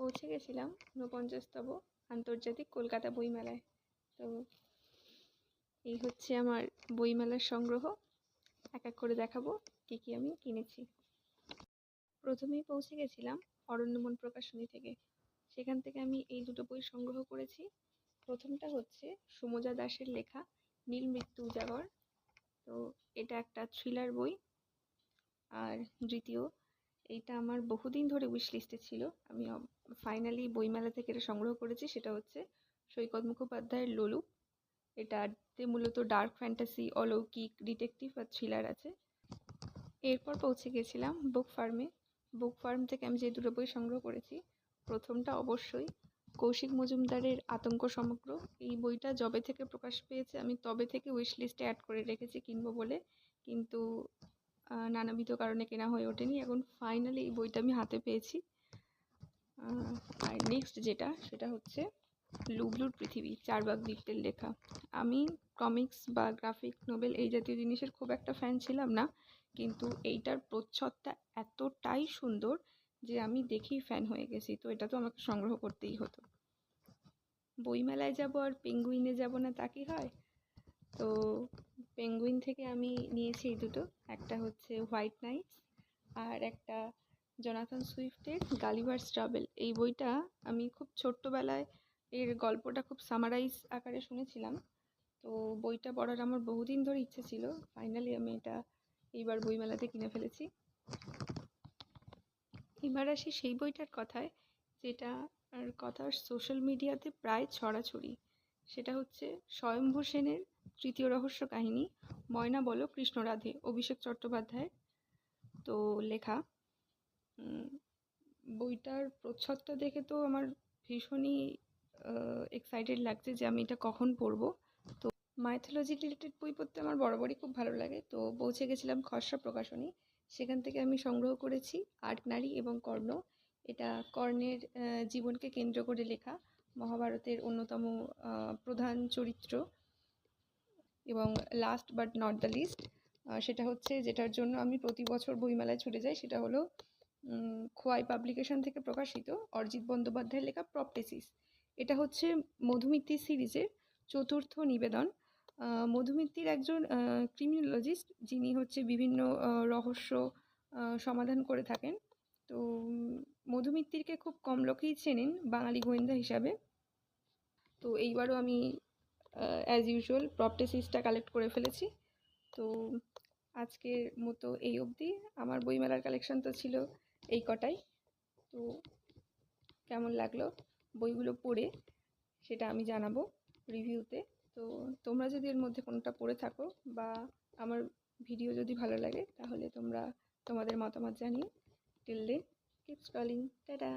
পৌঁছে গেছিলাম ঊনপঞ্চাশতম আন্তর্জাতিক কলকাতা বইমেলায়। তো এই হচ্ছে আমার বইমেলার সংগ্রহ। এক এক করে দেখাবো কী কী আমি কিনেছি। প্রথমেই পৌঁছে গেছিলাম অরণ্যমন প্রকাশনী থেকে। সেখান থেকে আমি এই দুটো বই সংগ্রহ করেছি। প্রথমটা হচ্ছে সুমজা দাসের লেখা নীল মৃত্যু উজাগর। তো এটা একটা থ্রিলার বই। আর দ্বিতীয় এইটা আমার বহুদিন ধরে উইশ লিস্টে ছিল। আমি ফাইনালি বইমেলা থেকে এটা সংগ্রহ করেছি, সেটা হচ্ছে সৈকত মুখোপাধ্যায়ের লোলু। এটাতে মূলত ডার্ক ফ্যান্টাসি অলৌকিক ডিটেকটিভ আর থ্রিলার আছে। এরপর পৌঁছে গেছিলাম বুক ফার্মে বুক ফার্ম থেকে আমি যে দুটো বই সংগ্রহ করেছি, প্রথমটা অবশ্যই কৌশিক মজুমদারের আতঙ্ক সমগ্র। এই বইটা যবে থেকে প্রকাশ পেয়েছে, আমি তবে থেকে উইশ লিস্টে অ্যাড করে রেখেছি কিনবো বলে। কিন্তু নানাবিধ কারণে কেনা হয়ে ওঠেনি। এখন ফাইনালি এই বইটা আমি হাতে পেয়েছি। আর নেক্সট যেটা, সেটা হচ্ছে লুবলুর পৃথিবী চারবাগ বিপ্তের লেখা। আমি কমিক্স বা গ্রাফিক নোবেল এই জাতীয় জিনিসের খুব একটা ফ্যান ছিলাম না, কিন্তু এইটার প্রচ্ছদটা এতটাই সুন্দর যে আমি দেখেই ফ্যান হয়ে গেছি। তো এটা তো আমাকে সংগ্রহ করতেই হতো। বইমেলায় যাব আর পেঙ্গুইনে যাব না তা কি হয়? তো পেঙ্গুইন থেকে আমি নিয়েছি এই দুটো। একটা হচ্ছে হোয়াইট নাইটস আর একটা জনাথন সুইফটের গালিভার্স ট্রাভেল এই বইটা আমি খুব ছোট্টবেলায় এর গল্পটা খুব সামারাইজ আকারে শুনেছিলাম। তো বইটা পড়ার আমার বহুদিন ধরে ইচ্ছে ছিল। ফাইনালি আমি এটা এইবার বইমেলাতে কিনে ফেলেছি। এবার আসি সেই বইটার কথায়, যেটা আর কথা সোশ্যাল মিডিয়াতে প্রায় ছড়াছড়ি। সেটা হচ্ছে স্বয়ম্ভু সেনের তৃতীয় রহস্য কাহিনী, ময়না বলো, কৃষ্ণ রাধে, অভিষেক চট্টোপাধ্যায়ের তো লেখা। বইটার প্রচ্ছদটা দেখে তো আমার ভীষণই এক্সাইটেড লাগছে যে আমি এটা কখন পড়ব। তো মাইথোলজি রিলেটেড বই পড়তে আমার বরাবরই খুব ভালো লাগে। তো পৌঁছে গেছিলাম খসড়া প্রকাশনী। সেখান থেকে আমি সংগ্রহ করেছি আট নারী এবং কর্ণ। এটা কর্ণের জীবনকে কেন্দ্র করে লেখা। মহাভারতের অন্যতম প্রধান চরিত্র। এবং last but not the least সেটা হচ্ছে যেটার জন্য আমি প্রতি বছর বইমেলায় ছুটে যাই, সেটা হলো খোয়াই পাবলিকেশন থেকে প্রকাশিত অরিজিৎ বন্দ্যোপাধ্যায়ের লেখা প্রপটেসিস এটা হচ্ছে মধুমিত্তি সিরিজের চতুর্থ নিবেদন। মধুমিত্তির একজন ক্রিমিনোলজিস্ট যিনি হচ্ছে বিভিন্ন রহস্য সমাধান করে থাকেন। তো মধুমিত্তিরকে খুব কম লোকেই চেনেন বাঙালি গোয়েন্দা হিসাবে। তো এইবারও আমি অ্যাজ ইউজুয়াল প্রপটেসিসটা কালেক্ট করে ফেলেছি। তো আজকের মতো এই অবধি। আমার বইমেলার কালেকশন তো ছিল এই কটাই। তো কেমন লাগল বইগুলো পড়ে সেটা আমি জানাব রিভিউতে তো তোমরা যদি এর মধ্যে কোনোটা পড়ে থাকো বা আমার ভিডিও যদি ভালো লাগে, তাহলে তোমরা তোমাদের মতামত জানিও till then keep scrolling tata